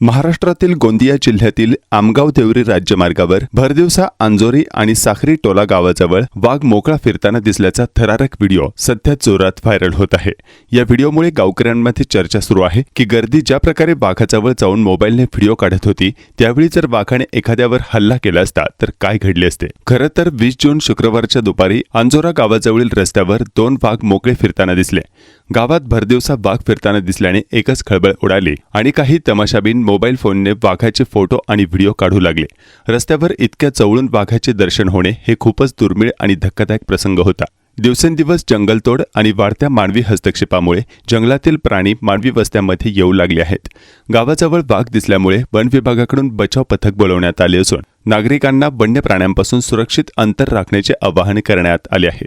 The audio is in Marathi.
महाराष्ट्रातील गोंदिया जिल्ह्यातील आमगाव देवरी राज्यमार्गावर भरदिवसा अंजोरी आणि साखरी टोला गावाजवळ वाघ मोकळा फिरताना दिसल्याचा थरारक व्हिडिओ सध्या जोरात व्हायरल होत आहे. या व्हिडिओमुळे गावकऱ्यांमध्ये चर्चा सुरू आहे की गर्दी ज्या प्रकारे वाघाजवळ जाऊन मोबाईलने व्हिडिओ काढत होती त्यावेळी जर वाघाने एखाद्यावर हल्ला केला असता तर काय घडले असते? खरं तर वीस जून शुक्रवारच्या दुपारी अंजोरा गावाजवळील रस्त्यावर दोन वाघ मोकळे फिरताना दिसले. गावात भरदिवसा वाघ फिरताना दिसल्याने एकच खळबळ उडाली आणि काही तमाशाबीन मोबाईल फोनने वाघाचे फोटो आणि व्हिडिओ काढू लागले. रस्त्यावर इतक्या चवळून वाघाचे दर्शन होणे हे खूपच दुर्मिळ आणि धक्कादायक प्रसंग होता. दिवसेंदिवस जंगलतोड आणि वाढत्या मानवी हस्तक्षेपामुळे जंगलातील प्राणी मानवी वस्त्यांमध्ये येऊ लागले आहेत. गावाजवळ वाघ दिसल्यामुळे वन विभागाकडून बचाव पथक बोलवण्यात आले असून नागरिकांना वन्य प्राण्यांपासून सुरक्षित अंतर राखण्याचे आवाहन करण्यात आले आहे.